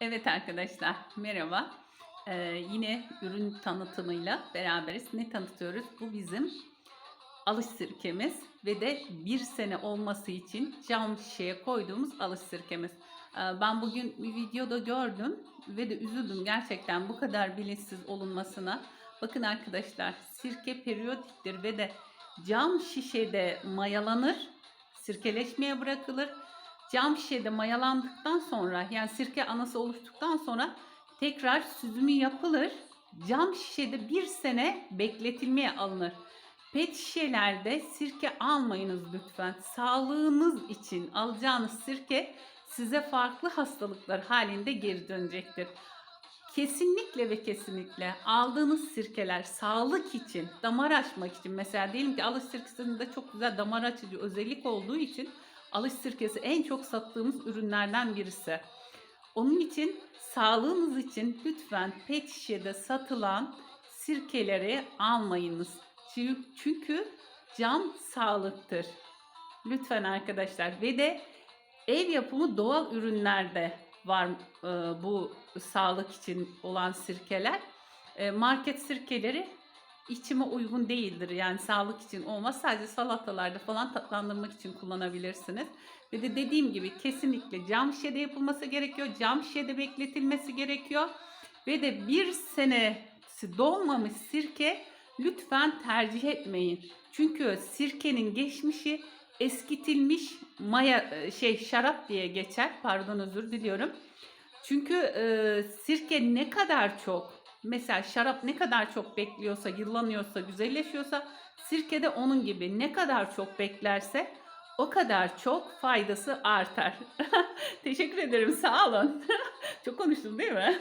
Evet arkadaşlar merhaba. Ee, yine ürün tanıtımıyla beraberiz. Ne tanıtıyoruz? Bu bizim alış sirkemiz ve de bir sene olması için cam şişeye koyduğumuz alış sirkemiz. Ee, ben bugün bir videoda gördüm ve de üzüldüm gerçekten bu kadar bilinçsiz olunmasına. Bakın arkadaşlar sirke periyodiktir ve de cam şişede mayalanır, sirkeleşmeye bırakılır cam şişede mayalandıktan sonra yani sirke anası oluştuktan sonra tekrar süzümü yapılır. Cam şişede bir sene bekletilmeye alınır. Pet şişelerde sirke almayınız lütfen. Sağlığınız için alacağınız sirke size farklı hastalıklar halinde geri dönecektir. Kesinlikle ve kesinlikle aldığınız sirkeler sağlık için, damar açmak için mesela diyelim ki alış sirkesinde çok güzel damar açıcı özellik olduğu için alış sirkesi en çok sattığımız ürünlerden birisi. Onun için sağlığınız için lütfen pet şişede satılan sirkeleri almayınız. Çünkü- cam sağlıktır. Lütfen arkadaşlar ve de ev yapımı doğal ürünlerde var e, bu sağlık için olan sirkeler. E, market sirkeleri içime uygun değildir. Yani sağlık için olmaz. Sadece salatalarda falan tatlandırmak için kullanabilirsiniz. Ve de dediğim gibi kesinlikle cam şişede yapılması gerekiyor. Cam şişede bekletilmesi gerekiyor. Ve de bir senesi dolmamış sirke lütfen tercih etmeyin. Çünkü sirkenin geçmişi eskitilmiş maya e, şey şarap diye geçer. Pardon özür diliyorum. Çünkü e, sirke ne kadar çok mesela şarap ne kadar çok bekliyorsa, yıllanıyorsa, güzelleşiyorsa sirke de onun gibi ne kadar çok beklerse o kadar çok faydası artar. Teşekkür ederim. Sağ olun. çok konuştum değil mi?